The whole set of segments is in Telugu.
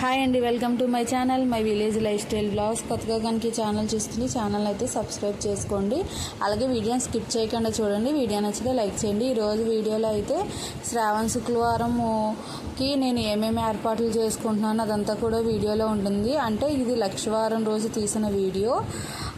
హాయ్ అండి welcome to my channel my village life style vlogs కొత్తగా కనుక ఈ ఛానల్ చూస్తుంది ఛానల్ అయితే సబ్స్క్రైబ్ చేసుకోండి. అలాగే వీడియోని స్కిప్ చేయకుండా చూడండి. వీడియో నచ్చితే లైక్ చేయండి. ఈరోజు వీడియోలో అయితే శ్రావణ శుక్రవారంకి నేను ఏమేమి ఏర్పాట్లు చేసుకుంటున్నాను అదంతా కూడా వీడియోలో ఉంటుంది. అంటే ఇది లక్షవారం రోజు తీసిన వీడియో.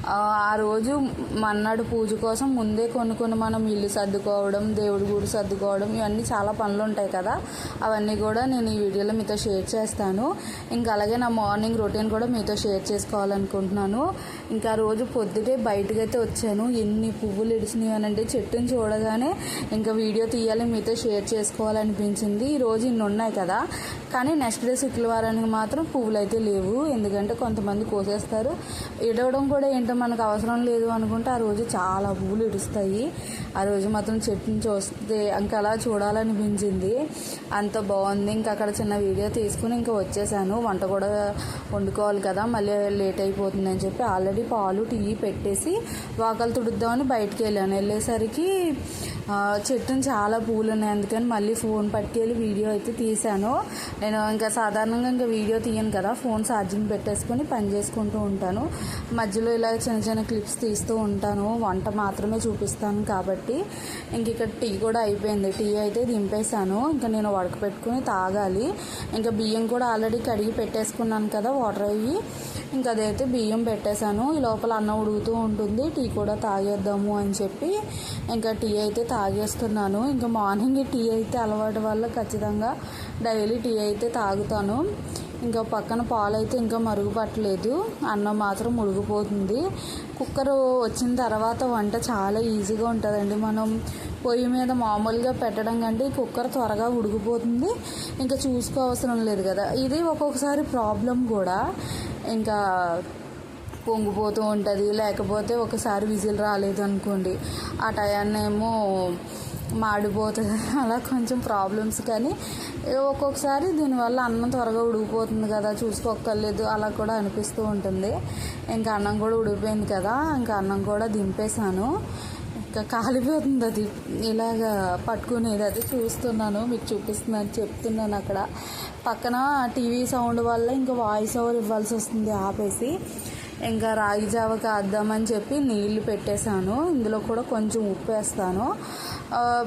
ఆ రోజు మన్నాడు పూజ కోసం ముందే కొన్ని కొన్ని మనం ఇల్లు సర్దుకోవడం దేవుడి గుడి సర్దుకోవడం ఇవన్నీ చాలా పనులు ఉంటాయి కదా. అవన్నీ కూడా నేను ఈ వీడియోలో మీతో షేర్ చేస్తాను. ఇంకా అలాగే నా మార్నింగ్ రొటీన్ కూడా మీతో షేర్ చేసుకోవాలనుకుంటున్నాను. ఇంకా ఆ రోజు పొద్దుటే బయటకైతే వచ్చాను. ఎన్ని పువ్వులు ఇడిచినాయి అని అంటే చెట్టుని చూడగానే ఇంకా వీడియో తీయాలి మీతో షేర్ చేసుకోవాలనిపించింది. ఈరోజు ఇన్ని ఉన్నాయి కదా. కానీ నెక్స్ట్ డే శుక్రవారానికి మాత్రం పువ్వులు అయితే లేవు. ఎందుకంటే కొంతమంది కోసేస్తారు. ఇడవడం కూడా ఏంటి మనకు అవసరం లేదు అనుకుంటే ఆ రోజు చాలా పువ్వులు ఇడుస్తాయి. ఆ రోజు మాత్రం చెట్టుని చూస్తే ఇంకా అలా చూడాలనిపించింది. అంత బాగుంది. ఇంకా అక్కడ చిన్న వీడియో తీసుకుని ఇంకా వచ్చేసాను. వంట కూడా వండుకోవాలి కదా మళ్ళీ లేట్ అయిపోతుంది అని చెప్పి ఆల్రెడీ పాలు టీ పెట్టేసి వాకలు తుడుద్దామని బయటికి వెళ్ళాను. వెళ్ళేసరికి చెట్టుని చాలా పూలు ఉన్నాయి. అందుకని మళ్ళీ ఫోన్ పట్టుకెళ్ళి వీడియో అయితే తీశాను. నేను ఇంకా సాధారణంగా ఇంకా వీడియో తీయను కదా ఫోన్ ఛార్జింగ్ పెట్టేసుకొని పని చేసుకుంటూ ఉంటాను. మధ్యలో ఇలా చిన్న చిన్న క్లిప్స్ తీస్తూ ఉంటాను. వంట మాత్రమే చూపిస్తాను కాబట్టి. ఇంక ఇక్కడ టీ కూడా అయిపోయింది. టీ అయితే దింపేశాను. ఇంకా నేను వడకపెట్టుకుని తాగాలి. ఇంకా బియ్యం కూడా ఆల్రెడీ కడిగి పెట్టేసుకున్నాను కదా వాటర్ అయ్యి. ఇంకా అదైతే బియ్యం పెట్టేశాను. ఈ లోపల అన్నం ఉడుగుతూ ఉంటుంది. టీ కూడా తాగేద్దాము అని చెప్పి ఇంకా టీ అయితే తాగేస్తున్నాను. ఇంకా మార్నింగ్ టీ అయితే అలవాటు వల్ల ఖచ్చితంగా డైలీ టీ అయితే తాగుతాను. ఇంకా పక్కన పాలు అయితే ఇంకా మరుగుపట్టలేదు. అన్నం మాత్రం ఉడిగిపోతుంది కుక్కర్ వచ్చిన తర్వాత వంట చాలా ఈజీగా ఉంటుందండి. మనం పొయ్యి మీద మామూలుగా పెట్టడం కంటే ఈ కుక్కర్ త్వరగా ఉడికిపోతుంది. ఇంకా చూసుకోవసరం లేదు కదా. ఇది ఒక్కొక్కసారి ప్రాబ్లం కూడా. ఇంకా పొంగిపోతూ ఉంటుంది. లేకపోతే ఒకసారి విజిల్ రాలేదు అనుకోండి. ఆ టయాన్నేమో మాడిపోతుంది. అలా కొంచెం ప్రాబ్లమ్స్ కానీ ఒక్కొక్కసారి దీనివల్ల అన్నం త్వరగా ఉడికిపోతుంది కదా చూసుకోక్కర్లేదు అలా కూడా అనిపిస్తూ ఉంటుంది. ఇంకా అన్నం కూడా ఉడికిపోయింది కదా ఇంకా అన్నం కూడా దింపేశాను. ఇంకా కాలిపోతుంది అది. ఇలాగ పట్టుకునేది అది చూస్తున్నాను మీకు చూపిస్తున్నాను చెప్తున్నాను అక్కడ. పక్కన టీవీ సౌండ్ వల్ల ఇంకా వాయిస్ ఓవర్ ఇవ్వాల్సి వస్తుంది ఆపేసి. ఇంకా రాగి జావ కాద్దామని చెప్పి నీళ్ళు పెట్టేశాను. ఇందులో కూడా కొంచెం ఉప్పు వేస్తాను.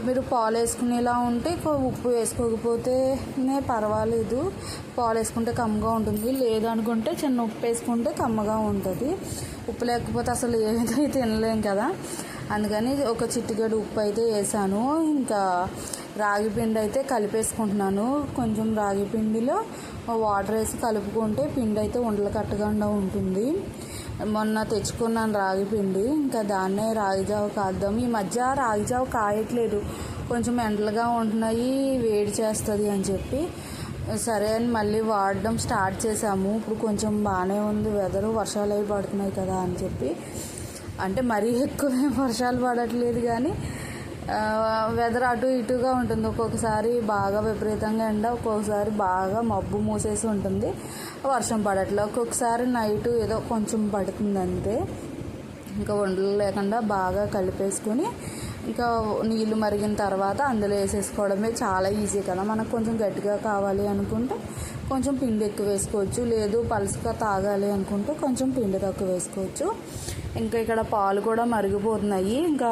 మీరు పాలు వేసుకునేలా ఉంటే ఉప్పు వేసుకోకపోతేనే పర్వాలేదు. పాలు వేసుకుంటే కమ్మగా ఉంటుంది. లేదనుకుంటే చిన్న ఉప్పు వేసుకుంటే కమ్మగా ఉంటుంది. ఉప్పు లేకపోతే అసలు ఏదైతే తినలేం కదా. అందుకని ఒక చిటికెడు ఉప్పు అయితే వేసాను. ఇంకా రాగి పిండి అయితే కలిపేసుకుంటున్నాను. కొంచెం రాగి పిండిలో వాటర్ వేసి కలుపుకుంటే పిండి అయితే ఉండలు కట్టకుండా ఉంటుంది. మొన్న తెచ్చుకున్నాను రాగిపిండి ఇంకా దాన్నే రాగిజావ కాద్దాం ఈ మధ్య రాగిజావ కాయట్లేదు. కొంచెం ఎండలుగా ఉంటున్నాయి. వేడి చేస్తుంది అని చెప్పి. సరే అని మళ్ళీ వాడడం స్టార్ట్ చేసాము ఇప్పుడు కొంచెం బాగానే ఉంది వెదరు. వర్షాలు అవి పడుతున్నాయి కదా అని చెప్పి. అంటే మరీ ఎక్కువ వర్షాలు పడట్లేదు కానీ వెదర్ అటు ఇటుగా ఉంటుంది. ఒక్కొక్కసారి బాగా విపరీతంగా ఎండ ఒక్కొక్కసారి బాగా మబ్బు మూసేసి ఉంటుంది. వర్షం పడట్లేదు ఒక్కొక్కసారి నైట్ ఏదో కొంచెం పడుతుంది అంతే ఇంకా వండలు లేకుండా బాగా కలిపేసుకొని ఇంకా నీళ్ళు మరిగిన తర్వాత అందులో వేసేసుకోవడమే చాలా ఈజీ కదా. మనకు కొంచెం గట్టిగా కావాలి అనుకుంటే కొంచెం పిండి ఎక్కువ వేసుకోవచ్చు. లేదు పలుసుగా తాగాలి అనుకుంటే కొంచెం పిండి తక్కువ వేసుకోవచ్చు. ఇంకా ఇక్కడ పాలు కూడా మరిగిపోతున్నాయి ఇంకా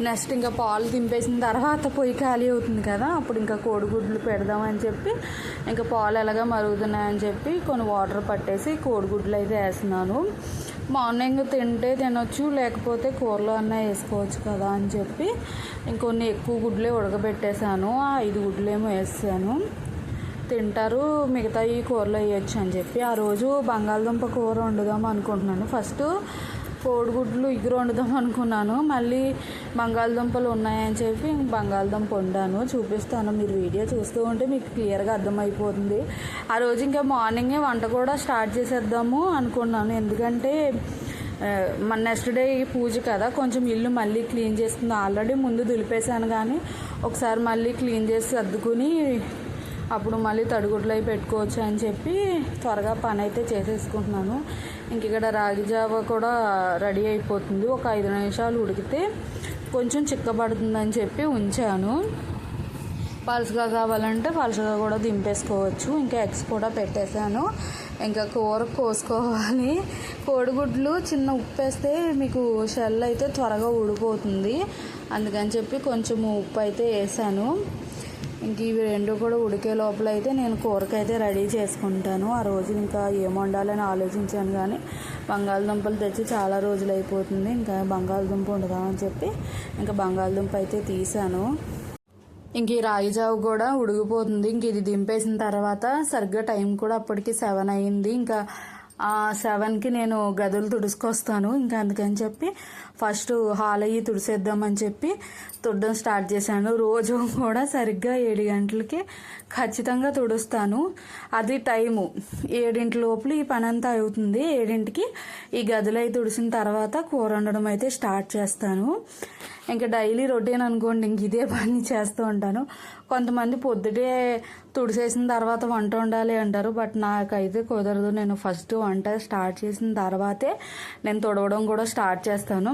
నెక్స్ట్ ఇంకా పాలు దింపేసిన తర్వాత పొయ్యి ఖాళీ అవుతుంది కదా అప్పుడు ఇంకా కోడిగుడ్లు పెడదామని చెప్పి ఇంకా పాలు ఎలాగా మరుగుతున్నాయని చెప్పి కొన్ని వాటర్ పట్టేసి కోడిగుడ్లు అయితే వేస్తున్నాను. మార్నింగ్ తింటే తినొచ్చు లేకపోతే కూరలో అన్న వేసుకోవచ్చు కదా అని చెప్పి ఇంకొన్ని ఎక్కువ గుడ్లే ఉడకబెట్టేశాను. ఆ ఐదు గుడ్లేమో వేసాను. తింటారు మిగతా ఈ కూరలు వేయచ్చు అని చెప్పి. ఆ రోజు బంగాళదుంప కూర వండుదాం అనుకుంటున్నాను. ఫస్ట్ కోడిగుడ్లు ఇగురు వండుదాం అనుకున్నాను. మళ్ళీ బంగాళదుంపలు ఉన్నాయని చెప్పి బంగాళదుంప వండాను. చూపిస్తాను. మీరు వీడియో చూస్తూ ఉంటే మీకు క్లియర్గా అర్థమైపోతుంది. ఆ రోజు ఇంకా మార్నింగే వంట కూడా స్టార్ట్ చేసేద్దాము అనుకున్నాను. ఎందుకంటే మన నెక్స్ట్ డే పూజ కదా. కొంచెం ఇల్లు మళ్ళీ క్లీన్ చేసుకుంది ఆల్రెడీ ముందు దులిపేశాను కానీ ఒకసారి మళ్ళీ క్లీన్ చేసి సర్దుకుని అప్పుడు మళ్ళీ తడిగుడ్లు అవి పెట్టుకోవచ్చు అని చెప్పి త్వరగా పని అయితే చేసేసుకుంటున్నాను. ఇంక ఇక్కడ రాగి జావ కూడా రెడీ అయిపోతుంది. ఒక ఐదు నిమిషాలు ఉడికితే కొంచెం చిక్కబడుతుందని చెప్పి ఉంచాను. పలుసుగా కావాలంటే పలుసుగా కూడా దింపేసుకోవచ్చు. ఇంకా ఎగ్స్ కూడా పెట్టేశాను. ఇంకా కూర కోసుకోవాలి. కోడిగుడ్లు చిన్న ఉప్పు వేస్తే మీకు షెల్ అయితే త్వరగా ఉడిపోతుంది అందుకని చెప్పి కొంచెం ఉప్పు అయితే వేసాను. ఇంక ఇవి రెండు కూడా ఉడికే లోపల అయితే నేను కూరకైతే రెడీ చేసుకుంటాను. ఆ రోజు ఇంకా ఏం వండాలని ఆలోచించాను కానీ బంగాళదుంపలు తెచ్చి చాలా రోజులు అయిపోతుంది ఇంకా బంగాళదుంప వండుదామని చెప్పి ఇంకా బంగాళదుంప అయితే తీసాను ఇంక ఈ రాగి జావు కూడా ఉడిగిపోతుంది. ఇంక ఇది దింపేసిన తర్వాత సరిగ్గా టైం కూడా అప్పటికి సెవెన్ అయింది. ఇంకా సెవెన్కి నేను గదులు తుడుచుకొస్తాను. ఇంకా అందుకని చెప్పి ఫస్ట్ హాల్ అయ్యి తుడిసేద్దామని చెప్పి తుడడం స్టార్ట్ చేశాను. రోజు కూడా సరిగ్గా ఏడు గంటలకి ఖచ్చితంగా తుడుస్తాను. అది టైము. ఏడింటి లోపల ఈ పని అంతా అవుతుంది. ఏడింటికి ఈ గదులు అయి తుడిసిన తర్వాత కూర వండడం అయితే స్టార్ట్ చేస్తాను. ఇంకా డైలీ రొటీన్ అనుకోండి ఇంక ఇదే పని చేస్తూ ఉంటాను. కొంతమంది పొద్దుటే తుడిసేసిన తర్వాత వంట వండాలి అంటారు బట్ నాకైతే కుదరదు. నేను ఫస్ట్ వంట స్టార్ట్ చేసిన తర్వాతే నేను తుడవడం కూడా స్టార్ట్ చేస్తాను.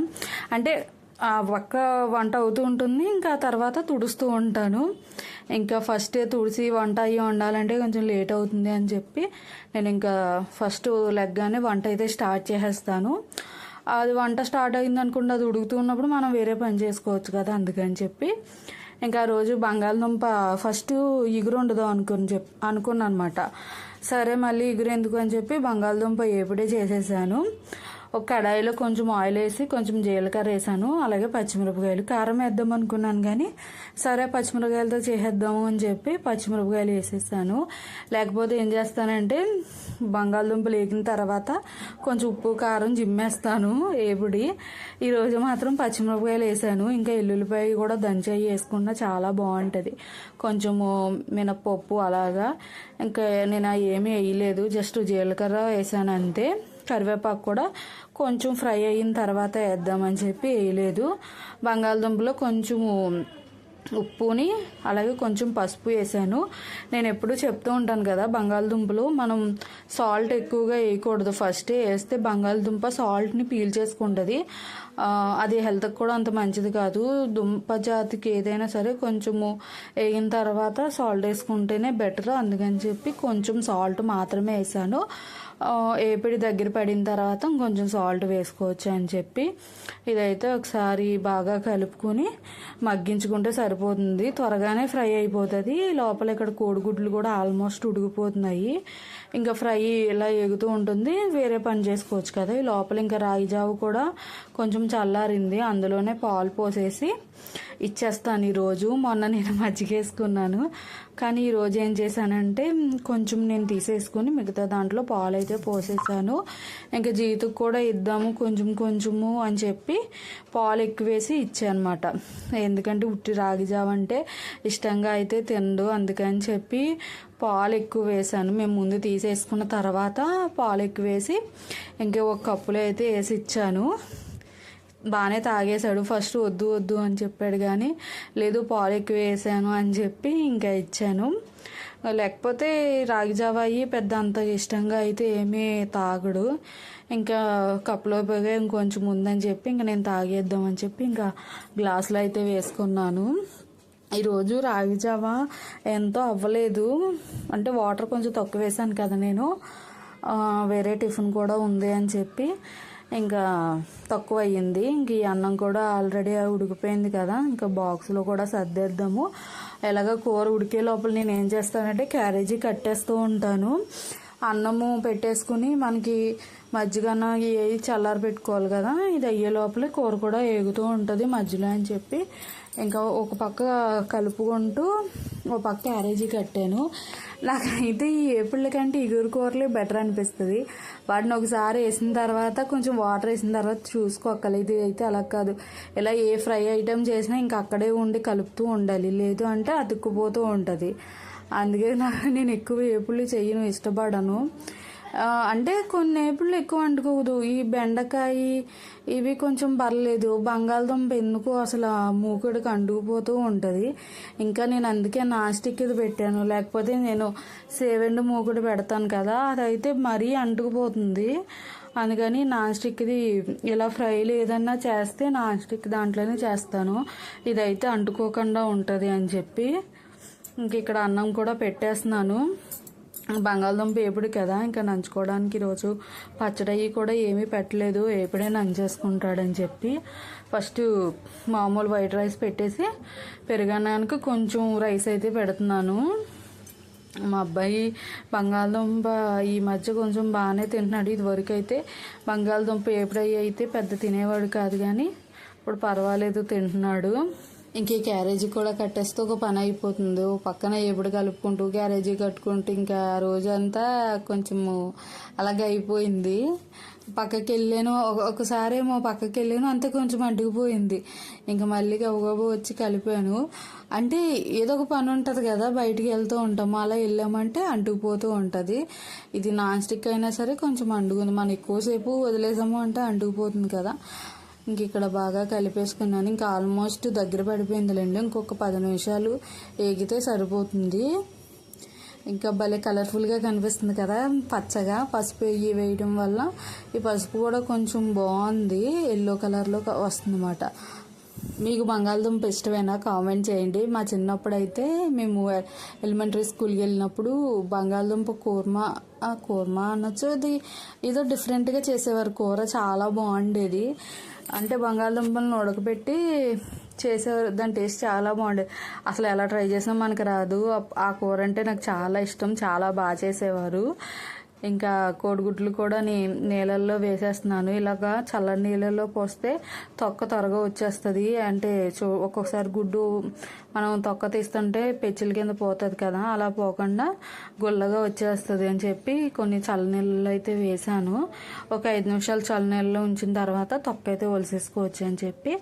అంటే ఆ ఒక్క వంట అవుతూ ఉంటుంది ఇంకా తర్వాత తుడుస్తూ ఉంటాను. ఇంకా ఫస్ట్ తుడిసి వంట అయ్యి వండాలంటే కొంచెం లేట్ అవుతుంది అని చెప్పి నేను ఇంకా ఫస్ట్ లెగ్గానే వంట అయితే స్టార్ట్ చేసేస్తాను. అది వంట స్టార్ట్ అయింది అనుకుంటే అది ఉడుకుతూ ఉన్నప్పుడు మనం వేరే పని చేసుకోవచ్చు కదా అందుకని చెప్పి. ఇంకా ఆ రోజు బంగాళదుంప ఫస్ట్ ఇగురు ఉండదు అనుకుని చెప్ అనుకున్నాను అనమాట సరే మళ్ళీ ఇగురు ఎందుకు అని చెప్పి బంగాళదుంప ఏపుడే చేసేసాను. ఒక కడాయిలో కొంచెం ఆయిల్ వేసి కొంచెం జీలకర్ర వేసాను అలాగే పచ్చిమిరపకాయలు కారం వేద్దాం అనుకున్నాను కానీ సరే పచ్చిమిరపకాయలతో చేసేద్దాము అని చెప్పి పచ్చిమిరపకాయలు వేసేసాను. లేకపోతే ఏం చేస్తానంటే బంగాళదుంపలు వేగిన తర్వాత కొంచెం ఉప్పు కారం జిమ్మేస్తాను ఏపుడి. ఈరోజు మాత్రం పచ్చిమిరపకాయలు వేసాను. ఇంకా ఎల్లుల్లిపాయ కూడా దంచాయి వేసుకున్నా చాలా బాగుంటుంది. కొంచెము మినప్పప్పు అలాగా. ఇంకా నేను ఏమీ వేయలేదు జస్ట్ జీలకర్ర వేసాను అంతే. కరివేపాకు కూడా కొంచెం ఫ్రై అయిన తర్వాత వేద్దామని చెప్పి వేయలేదు. బంగాళదుంపలో కొంచెము ఉప్పుని అలాగే కొంచెం పసుపు వేసాను. నేను ఎప్పుడూ చెప్తూ ఉంటాను కదా బంగాళదుంపలు మనం సాల్ట్ ఎక్కువగా వేయకూడదు. ఫస్ట్ వేస్తే బంగాళదుంప సాల్ట్ని పీల్ చేసుకుంటుంది. అది హెల్త్కి కూడా అంత మంచిది కాదు. దుంప జాతికి ఏదైనా సరే కొంచెము వేగిన తర్వాత సాల్ట్ వేసుకుంటేనే బెటర్. అందుకని చెప్పి కొంచెం సాల్ట్ మాత్రమే వేసాను. ఏపిడి దగ్గర పడిన తర్వాత కొంచెం సాల్ట్ వేసుకోవచ్చు అని చెప్పి ఇదైతే ఒకసారి బాగా కలుపుకొని మగ్గించుకుంటే సరిపోతుంది. త్వరగానే ఫ్రై అయిపోతుంది. లోపల ఇక్కడ కోడిగుడ్లు కూడా ఆల్మోస్ట్ ఉడికిపోతున్నాయి. ఇంకా ఫ్రై ఇలా ఎగుతూ ఉంటుంది. వేరే పని చేసుకోవచ్చు కదా. ఈ లోపల ఇంకా రాగి జావు కూడా కొంచెం చల్లారింది. అందులోనే పాలు పోసేసి ఇచ్చేస్తాను ఈరోజు. మొన్న నేను మజ్జిగేసుకున్నాను. కానీ ఈరోజు ఏం చేశానంటే కొంచెం నేను తీసేసుకుని మిగతా దాంట్లో పాలు అయితే పోసేసాను. ఇంకా జీతుకు కూడా ఇద్దాము కొంచెం కొంచెము అని చెప్పి పాలు ఎక్కువేసి ఇచ్చానమాట. ఎందుకంటే ఉట్టి రాగి జావ అంటే ఇష్టంగా అయితే తినడు అందుకని చెప్పి పాలు ఎక్కువ వేసాను మేము ముందు తీసేసుకున్న తర్వాత పాలు ఎక్కువ వేసి ఇంకా ఒక కప్పులో అయితే వేసి ఇచ్చాను. బాగానే తాగేశాడు. ఫస్ట్ వద్దు వద్దు అని చెప్పాడు కానీ లేదు పాలు ఎక్కువ వేసాను అని చెప్పి ఇంకా ఇచ్చాను. లేకపోతే రాగి జావ అయ్యి పెద్ద అంత ఇష్టంగా అయితే ఏమీ తాగడు. ఇంకా కప్పులో పోగా ఇంకొంచెం ఉందని చెప్పి ఇంకా నేను తాగేద్దామని చెప్పి ఇంకా గ్లాసులో అయితే వేసుకున్నాను. ఈరోజు రాగి జావ ఎంతో అవ్వలేదు. అంటే వాటర్ కొంచెం తక్కువ వేసాను కదా నేను. వేరే టిఫిన్ కూడా ఉంది అని చెప్పి ఇంకా తక్కువ అయ్యింది ఇంక ఈ అన్నం కూడా ఆల్రెడీ ఉడికిపోయింది కదా. ఇంకా బాక్స్లో కూడా సర్దేద్దాము. ఎలాగ కూర ఉడికే లోపల నేను ఏం చేస్తానంటే క్యారేజీ కట్టేస్తూ ఉంటాను. అన్నము పెట్టేసుకుని మనకి మజ్జిగన ఏది చల్లారి పెట్టుకోవాలి కదా. ఇది అయ్యే లోపలే కూర కూడా ఏగుతూ ఉంటుంది మధ్యలో అని చెప్పి. ఇంకా ఒక పక్క కలుపుకుంటూ ఒక పక్క క్యారేజీ కట్టాను. నాకైతే ఈ ఏపుళ్ళ కంటే ఇగురు కూరలే బెటర్ అనిపిస్తుంది. వాటిని ఒకసారి వేసిన తర్వాత కొంచెం వాటర్ వేసిన తర్వాత చూసుకోవాలి ఇది అయితే అలా కాదు. ఇలా ఏ ఫ్రై ఐటెం చేసినా ఇంకా అక్కడే ఉండి కలుపుతూ ఉండాలి. లేదు అంటే అతుక్కుపోతూ ఉంటుంది. అందుకే నాకు నేను ఎక్కువ ఏపుళ్ళు చెయ్యను ఇష్టపడను. అంటే కొన్ని ఏపుళ్ళు ఎక్కువ వండుకోదు ఈ బెండకాయ ఇవి కొంచెం పర్లేదు. బంగాళదుంప ఎందుకు అసలు మూకుడికి అండుకుపోతూ ఉంటుంది. ఇంకా నేను అందుకే నాస్టిక్ ఇది పెట్టాను. లేకపోతే నేను సేవెండు మూకుడు పెడతాను కదా అదైతే మరీ అంటుకుపోతుంది. అందుకని నాన్ స్టిక్ది ఇలా ఫ్రైలు ఏదన్నా చేస్తే నాన్ స్టిక్ దాంట్లోనే చేస్తాను. ఇదైతే అంటుకోకుండా ఉంటుంది అని చెప్పి ఇంక ఇక్కడ అన్నం కూడా పెట్టేస్తున్నాను. బంగాళదుంప ఏపుడు కదా ఇంకా నంచుకోవడానికి ఈరోజు పచ్చడి కూడా ఏమీ పెట్టలేదు ఏపుడే నంచేసుకుంటాడని చెప్పి ఫస్ట్ మామూలు వైట్ రైస్ పెట్టేసి పెరుగన్నానికి కొంచెం రైస్ అయితే పెడుతున్నాను. మా అబ్బాయి బంగాళదుంప ఈ మధ్య కొంచెం బాగానే తింటున్నాడు. ఇదివరకు అయితే బంగాళదుంప ఏపుడయ్యి అయితే పెద్ద తినేవాడు కాదు కానీ ఇప్పుడు పర్వాలేదు తింటున్నాడు. ఇంక ఈ క్యారేజీ కూడా కట్టేస్తే ఒక పని అయిపోతుంది. పక్కన ఎప్పుడు కలుపుకుంటూ క్యారేజీ కట్టుకుంటూ ఇంకా రోజంతా కొంచెము అలాగే అయిపోయింది. పక్కకి వెళ్ళాను ఒక- ఒకసారి ఏమో పక్కకి వెళ్ళాను అంతే కొంచెం అడ్డుకుపోయింది. ఇంకా మళ్ళీ గబగబా వచ్చి కలిపాను. అంటే ఏదో ఒక పని ఉంటుంది కదా బయటికి వెళ్తూ ఉంటాము. అలా వెళ్ళామంటే అంటుకుపోతూ ఉంటుంది. ఇది నాన్ స్టిక్ అయినా సరే కొంచెం అండుకుంది మనం ఎక్కువసేపు వదిలేసాము అంటే అంటుకుపోతుంది కదా. ఇంక ఇక్కడ బాగా కలిపేసుకున్నాను. ఇంకా ఆల్మోస్ట్ దగ్గర పడిపోయిందిలేండి. ఇంకొక పది నిమిషాలు ఏగితే సరిపోతుంది. ఇంకా భలే కలర్ఫుల్గా కనిపిస్తుంది కదా పచ్చగా. పసుపు ఇవి వేయడం వల్ల ఈ పసుపు కూడా కొంచెం బాగుంది. ఎల్లో కలర్లో వస్తుంది అన్నమాట మీకు బంగాళదుంప ఇష్టమేనా? కామెంట్ చేయండి. మా చిన్నప్పుడు అయితే మేము ఎలిమెంటరీ స్కూల్కి వెళ్ళినప్పుడు బంగాళదుంప కూర్మా ఆ కూర్మా అనొచ్చు అది ఏదో డిఫరెంట్గా చేసేవారు. కూర చాలా బాగుండేది. అంటే బంగాళదుంపలను ఉడకబెట్టి చేసేవారు దాని టేస్ట్ చాలా బాగుండేది అసలు ఎలా ట్రై చేసినా మనకు రాదు. ఆ- ఆ కూర అంటే నాకు చాలా ఇష్టం. చాలా బాగా చేసేవారు. ఇంకా కోడిగుడ్లు కూడా నీ నీళ్ళల్లో వేసేస్తున్నాను. ఇలాగా చల్లని నీళ్ళల్లో పోస్తే తొక్క త్వరగా వచ్చేస్తుంది. అంటే చూ ఒక్కొక్కసారి గుడ్డు మనం తొక్క తీస్తుంటే పెచ్చుల కింద పోతుంది కదా అలా పోకుండా గుల్లగా వచ్చేస్తుంది అని చెప్పి కొన్ని చల్ల నీళ్ళలో అయితే వేసాను ఒక ఐదు నిమిషాలు చల్ల నీళ్ళలో ఉంచిన తర్వాత తొక్క అయితే ఒలిసేసుకోవచ్చు అని చెప్పి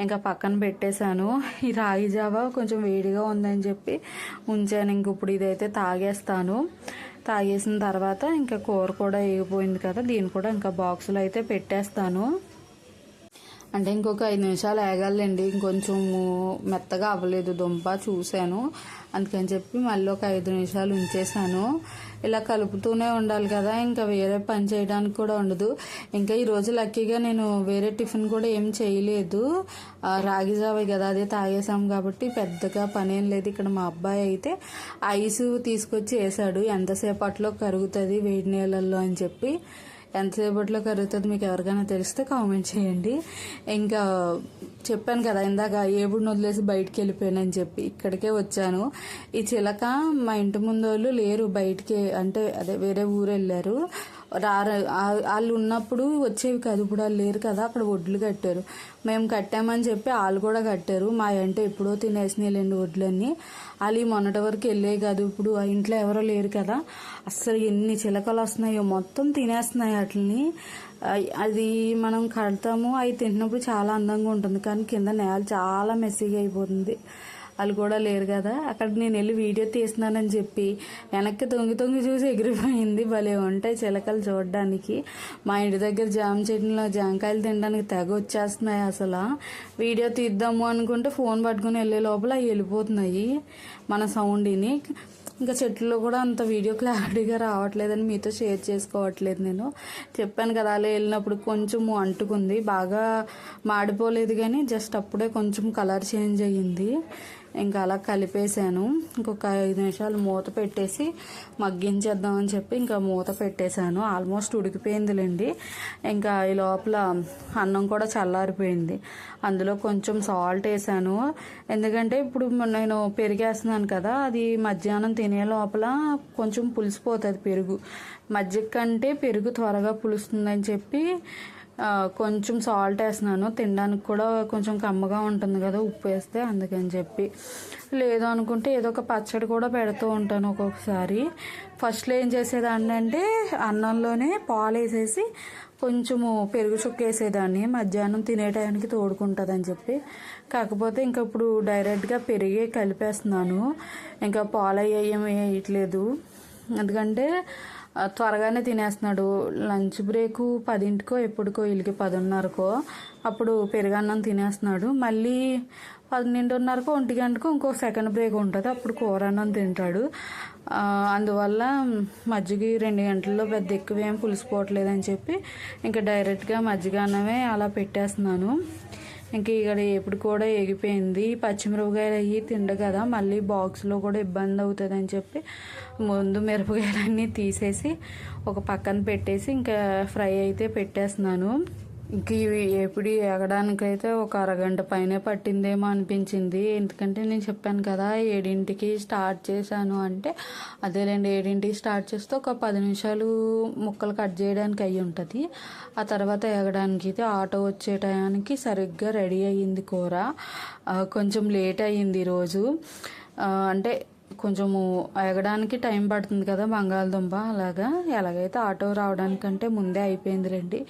ఇంకా పక్కన పెట్టేశాను. ఈ రాగి జావా కొంచెం వేడిగా ఉందని చెప్పి ఉంచాను. ఇంక ఇప్పుడు ఇదైతే తాగేస్తాను. తాగేసిన తర్వాత ఇంకా కూర కూడా వేగిపోయింది కదా దీన్ని కూడా ఇంకా బాక్సులో అయితే పెట్టేస్తాను. అంటే ఇంకొక ఐదు నిమిషాలు వేగాలండి ఇంకొంచెం మెత్తగా అవ్వలేదు దుంప చూశాను. అందుకని చెప్పి మళ్ళీ ఒక ఐదు నిమిషాలు ఉంచేసాను ఇలా కలుపుతూనే ఉండాలి కదా. ఇంకా వేరే పని చేయడానికి కూడా ఉండదు. ఇంకా ఈరోజు లక్కీగా నేను వేరే టిఫిన్ కూడా ఏం చేయలేదు. రాగి జావే కదా అదే తాగేసాం కాబట్టి పెద్దగా పని ఏం లేదు. ఇక్కడ మా అబ్బాయి అయితే ఐస్ తీసుకొచ్చి వేసాడు ఎంతసేపట్లో కరుగుతుంది వేడి నీళ్ళల్లో అని చెప్పి. ఎంతసేపట్లో కరుగుతుంది మీకు ఎవరికైనా తెలిస్తే కామెంట్ చేయండి. ఇంకా చెప్పాను కదా ఇందాక ఏబుడిని వదిలేసి బయటికి వెళ్ళిపోయానని చెప్పి ఇక్కడికే వచ్చాను. ఈ చిలక మా ఇంటి ముందు వాళ్ళు లేరు బయటికి అంటే అదే వేరే ఊరు వెళ్ళారు. రారు. వాళ్ళు ఉన్నప్పుడు వచ్చేవి కాదు. ఇప్పుడు వాళ్ళు లేరు కదా అక్కడ వడ్లు కట్టారు. మేము కట్టామని చెప్పి వాళ్ళు కూడా కట్టారు. మా అంటే ఎప్పుడో తినేసినాయిలేండి వడ్లన్నీ. వాళ్ళు ఈ మొన్నటి వరకు వెళ్ళే కాదు. ఇప్పుడు ఆ ఇంట్లో ఎవరో లేరు కదా. అస్సలు ఎన్ని చిలకలు వస్తున్నాయో. మొత్తం తినేస్తున్నాయి వాటిని అది మనం కడతాము. అవి తింటున్నప్పుడు చాలా అందంగా ఉంటుంది. కానీ కింద నేల చాలా మెస్సీగా అయిపోతుంది. వాళ్ళు కూడా లేరు కదా. అక్కడ నేను వెళ్ళి వీడియో తీస్తున్నానని చెప్పి వెనక్కి తొంగి తొంగి చూసి ఎగిరిపోయింది. భలే ఉంటాయి చిలకలు చూడడానికి. మా ఇంటి దగ్గర జామ చెట్టులో జామకాయలు తినడానికి తెగ వచ్చేస్తున్నాయి అసలు. వీడియో తీద్దాము అనుకుంటే ఫోన్ పట్టుకుని వెళ్ళే లోపల అవి వెళ్ళిపోతున్నాయి మన సౌండ్ని. ఇంకా చెట్లలో కూడా అంత వీడియో క్లారిటీగా రావట్లేదని మీతో షేర్ చేసుకోవట్లేదు నేను. చెప్పాను కదా అలా వెళ్ళినప్పుడు కొంచెం అంటుకుంది. బాగా మాడిపోలేదు కానీ జస్ట్ అప్పుడే కొంచెం కలర్ చేంజ్ అయ్యింది. ఇంకా అలా కలిపేసాను ఇంకొక ఐదు నిమిషాలు మూత పెట్టేసి మగ్గించేద్దామని చెప్పి ఇంకా మూత పెట్టేశాను. ఆల్మోస్ట్ ఉడికిపోయిందిలేండి. ఇంకా ఈ లోపల అన్నం కూడా చల్లారిపోయింది. అందులో కొంచెం సాల్ట్ వేసాను. ఎందుకంటే ఇప్పుడు నేను పెరిగేస్తున్నాను కదా అది మధ్యాహ్నం తినే లోపల కొంచెం పులిసిపోతుంది పెరుగు. మజ్జిగ కంటే పెరుగు త్వరగా పులుస్తుందని చెప్పి కొంచెం సాల్ట్ వేస్తున్నాను. తినడానికి కూడా కొంచెం కమ్మగా ఉంటుంది కదా ఉప్పు వేస్తే అందుకని చెప్పి. లేదు అనుకుంటే ఏదో ఒక పచ్చడి కూడా పెడుతూ ఉంటాను ఒక్కొక్కసారి. ఫస్ట్లో ఏం చేసేదాన్ని అంటే అన్నంలోనే పాలు వేసేసి కొంచెము పెరుగు చుక్క వేసేదాన్ని. మధ్యాహ్నం తినే టైంకి తోడుకుంటుందని చెప్పి. కాకపోతే ఇంకా ఇప్పుడు డైరెక్ట్గా పెరిగే కలిపేస్తున్నాను. ఇంకా పాలు అయ్యేం వేయట్లేదు. ఎందుకంటే త్వరగానే తినేస్తున్నాడు. లంచ్ బ్రేకు పదింటికో ఎప్పటికో వీళ్ళకి పదిన్నరకో. అప్పుడు పెరుగన్నం తినేస్తున్నాడు. మళ్ళీ పన్నెండున్నరకో ఒంటి గంటకో ఇంకో సెకండ్ బ్రేక్ ఉంటుంది. అప్పుడు కూర అన్నం తింటాడు అందువల్ల మజ్జిగ రెండు గంటల్లో పెద్ద ఎక్కువ ఏం పులిసిపోవట్లేదని చెప్పి ఇంకా డైరెక్ట్గా మజ్జిగ అన్నమే అలా పెట్టేస్తున్నాను. ఇంకా ఇక్కడ ఎప్పుడు కూడా ఎగిపోయింది పచ్చిమిరపకాయలు అవి తిండు కదా మళ్ళీ బాక్స్లో కూడా ఇబ్బంది అవుతుంది అని చెప్పి ముందు మిరపకాయలన్నీ తీసేసి ఒక పక్కన పెట్టేసి ఇంకా ఫ్రై అయితే పెట్టేస్తున్నాను. ఇంక ఇవి ఎప్పుడు ఎగడానికైతే ఒక అరగంట పైనే పట్టిందేమో అనిపించింది. ఎందుకంటే నేను చెప్పాను కదా ఏడింటికి స్టార్ట్ చేశాను అంటే అదేలేండి ఏడింటికి స్టార్ట్ చేస్తే ఒక పది నిమిషాలు ముక్కలు కట్ చేయడానికి అయ్యి ఉంటుంది. ఆ తర్వాత ఎగడానికి అయితే ఆటో వచ్చే టయానికి సరిగ్గా రెడీ అయ్యింది కూర. కొంచెం లేట్ అయ్యింది ఈరోజు అంటే కొంచెము ఎగడానికి టైం పడుతుంది కదా బంగాళదుంప అలాగా. ఎలాగైతే ఆటో రావడానికంటే ముందే అయిపోయిందిలేండి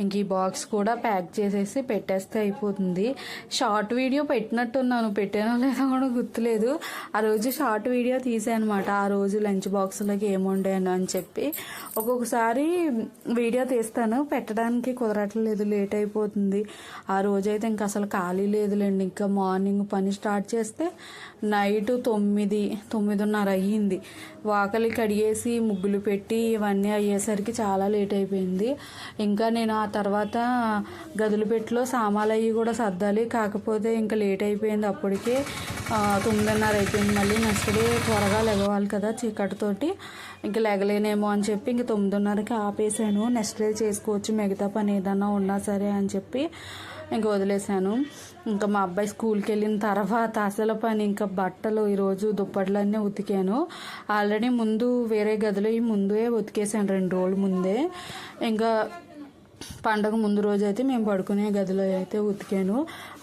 ఇంక ఈ బాక్స్ కూడా ప్యాక్ చేసేసి పెట్టేస్తే అయిపోతుంది. షార్ట్ వీడియో పెట్టినట్టున్నాను పెట్టానో లేదో కూడా గుర్తులేదు. ఆ రోజు షార్ట్ వీడియో తీసానమాట. అనమాట ఆ రోజు లంచ్ బాక్స్లోకి ఏముండాను అని చెప్పి. ఒక్కొక్కసారి వీడియో తీస్తాను. పెట్టడానికి కుదరట్లేదు లేట్ అయిపోతుంది. ఆ రోజైతే ఇంకా అసలు ఖాళీ లేదులేండి ఇంకా మార్నింగ్ పని స్టార్ట్ చేస్తే నైట్ తొమ్మిది తొమ్మిదిన్నర అయ్యింది. వాకలి కడిగేసి ముగ్గులు పెట్టి ఇవన్నీ అయ్యేసరికి చాలా లేట్ అయిపోయింది. ఇంకా నేను ఆ తర్వాత గదులు పెట్టిలో సామాన్లు అవి కూడా సర్దాలి. కాకపోతే ఇంకా లేట్ అయిపోయింది అప్పటికే తొమ్మిదిన్నర అయిపోయింది. మళ్ళీ నెక్స్ట్ డే త్వరగా లెగవాలి కదా చీకటితోటి. ఇంకా లెగలేనేమో అని చెప్పి ఇంక తొమ్మిదిన్నరకి ఆపేసాను నెక్స్ట్ డే చేసుకోవచ్చు మిగతా పని ఏదన్నా ఉన్నా సరే అని చెప్పి. ఇంకా వదిలేశాను. ఇంకా మా అబ్బాయి స్కూల్కి వెళ్ళిన తర్వాత అసలు పని ఇంకా బట్టలు ఈరోజు దుప్పట్లన్నీ ఉతికాను. ఆల్రెడీ ముందు వేరే గదిలో ఈ ముందే ఉతికేసాను రెండు రోజుల ముందే. ఇంకా పండగ ముందు రోజు అయితే మేము పడుకునే గదిలో అయితే ఉతికాను.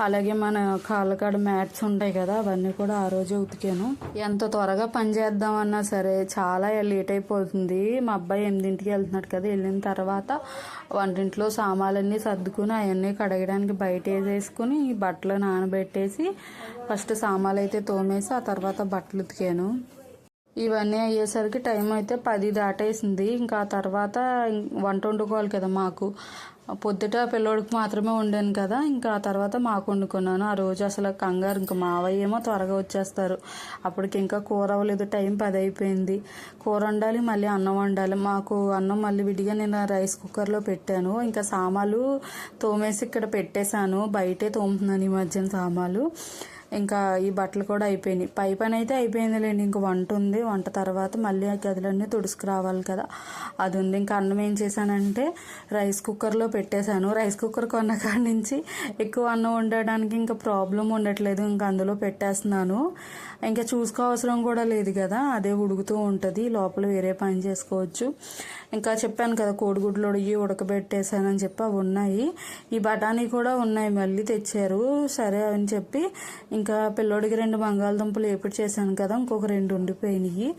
అలాగే మన కాళ్ళకాడ మ్యాట్స్ ఉంటాయి కదా అవన్నీ కూడా ఆ రోజే ఉతికాను. ఎంత త్వరగా పని చేద్దామన్నా సరే చాలా లేట్ అయిపోతుంది. మా అబ్బాయి ఎనిమిదింటికి వెళ్తున్నాడు కదా వెళ్ళిన తర్వాత వంటింట్లో సామాన్లన్నీ సర్దుకుని అవన్నీ కడగడానికి బయట వేసేసుకుని బట్టలు నానబెట్టేసి ఫస్ట్ సామాన్లు అయితే తోమేసి ఆ తర్వాత బట్టలు ఉతికాను. ఇవన్నీ అయ్యేసరికి టైం అయితే పది దాటేసింది. ఇంకా తర్వాత వంట వండుకోవాలి కదా మాకు. పొద్దుట పిల్లోడికి మాత్రమే వండాను కదా. ఇంకా ఆ తర్వాత మాకు వండుకున్నాను. ఆ రోజు అసలు కంగారు. ఇంకా మావయ్య ఏమో త్వరగా వచ్చేస్తారు. అప్పటికి ఇంకా కూర అవ్వలేదు. టైం పది అయిపోయింది. కూర వండాలి మళ్ళీ అన్నం వండాలి. మాకు అన్నం మళ్ళీ విడిగా నేను రైస్ కుక్కర్లో పెట్టాను. ఇంకా సామాలు తోమేసి ఇక్కడ పెట్టేశాను. బయటే తోముతున్నాను ఈ మధ్యన సామాలు ఇంకా ఈ బట్టలు కూడా అయిపోయినాయి. పై పని అయితే అయిపోయింది లేండి ఇంక వంట ఉంది. వంట తర్వాత మళ్ళీ ఆ గదులన్నీ తుడుచుకురావాలి కదా. అది ఉంది. ఇంకా అన్నం ఏం చేశానంటే రైస్ కుక్కర్లో పెట్టేశాను. రైస్ కుక్కర్ కొన్న కాడి నుంచి ఎక్కువ అన్నం వండడానికి ఇంకా ప్రాబ్లం ఉండట్లేదు. ఇంకా అందులో పెట్టేస్తున్నాను. ఇంకా చూసుకోవసరం కూడా లేదు కదా. అదే ఉడుకుతూ ఉంటుంది. లోపల వేరే పని చేసుకోవచ్చు. ఇంకా చెప్పాను కదా కోడిగుడ్లు ఉడిగి ఉడకబెట్టేశానని చెప్పి అవి ఉన్నాయి. ఈ బఠానీ కూడా ఉన్నాయి మళ్ళీ తెచ్చారు. సరే అని చెప్పి ఇంకా పిల్లోడికి రెండు బంగాళదుంపలు ఏపిడి చేశాను కదా ఇంకొక రెండు ఉండిపోయినాయి.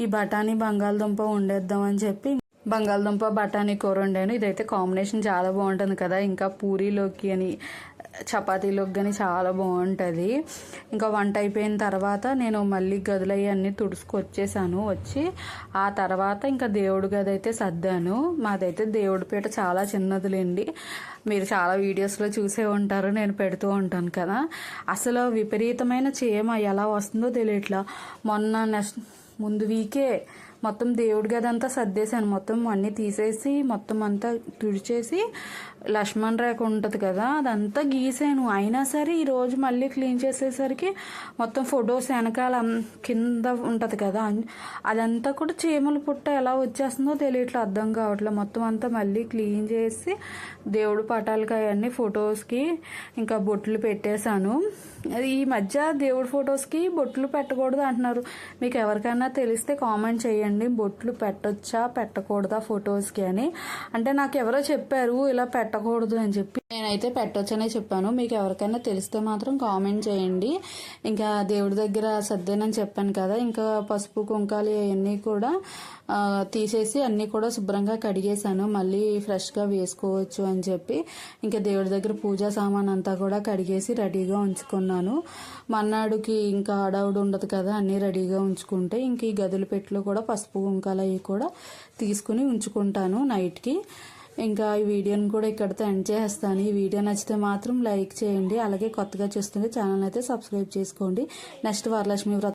ఈ బఠానీ బంగాళదుంప వండేద్దామని చెప్పి బంగాళదుంప బఠానీ కూర వండాను. ఇదైతే కాంబినేషన్ చాలా బాగుంటుంది కదా ఇంకా పూరీలోకి అని. చపాతీలోకి కానీ చాలా బాగుంటుంది. ఇంకా వంట అయిపోయిన తర్వాత నేను మళ్ళీ గదులు అన్నీ తుడుచుకొచ్చేసాను వచ్చి ఆ తర్వాత ఇంకా దేవుడి గది అయితే సర్దాను. మాదైతే దేవుడి పీట చాలా చిన్నదిలేండి. మీరు చాలా వీడియోస్లో చూసే ఉంటారు నేను పెడుతూ ఉంటాను కదా. అసలు విపరీతమైన చీమ ఎలా వస్తుందో తెలియట్లా. మొన్న నెక్స్ట్ ముందు వీకే మొత్తం దేవుడి గది అంతా సర్దేశాను. మొత్తం అన్నీ తీసేసి మొత్తం అంతా తుడిచేసి లక్ష్మణ్ రేఖ ఉంటుంది కదా అదంతా గీసాను. అయినా సరే ఈరోజు మళ్ళీ క్లీన్ చేసేసరికి మొత్తం ఫొటోస్ వెనకాల కింద ఉంటుంది కదా అదంతా కూడా చీమల పుట్ట ఎలా వచ్చేస్తుందో తెలియట్లే అర్థం కావట్లేదు మొత్తం అంతా మళ్ళీ క్లీన్ చేసి దేవుడు పటాలకి అవన్నీ ఫొటోస్కి ఇంకా బొట్లు పెట్టేశాను. ఈ మధ్య దేవుడి ఫొటోస్కి బొట్లు పెట్టకూడదు అంటున్నారు. మీకు ఎవరికైనా తెలిస్తే కామెంట్ చేయండి. బొట్లు పెట్టొచ్చా పెట్టకూడదా ఫొటోస్కి అని. అంటే నాకు ఎవరో చెప్పారు ఇలా పెట్టకూడదు అని చెప్పి. నేనైతే పెట్టొచ్చనే చెప్పాను. మీకు ఎవరికైనా తెలిస్తే మాత్రం కామెంట్ చేయండి. ఇంకా దేవుడి దగ్గర సర్దేనని చెప్పాను కదా. ఇంకా పసుపు కుంకాలు అవన్నీ కూడా తీసేసి అన్నీ కూడా శుభ్రంగా కడిగేశాను. మళ్ళీ ఫ్రెష్గా వేసుకోవచ్చు అని చెప్పి. ఇంకా దేవుడి దగ్గర పూజా సామాన్ అంతా కూడా కడిగేసి రెడీగా ఉంచుకున్నాను. మన్నాడుకి ఇంకా ఆడావుడు ఉండదు కదా అన్నీ రెడీగా ఉంచుకుంటే. ఇంక ఈ గదుల పెట్టులో కూడా పసుపు పసుపు కుంకాలు అవి కూడా తీసుకుని ఉంచుకుంటాను నైట్కి. ఇంకా ఈ వీడియోని కూడా ఇక్కడితో ఎండ్ చేస్తాను. ఈ వీడియో నచ్చితే మాత్రం లైక్ చేయండి. అలాగే కొత్తగా చూస్తుంటే ఛానల్ అయితే సబ్స్క్రైబ్ చేసుకోండి. నెక్స్ట్ వరలక్ష్మి వ్రతం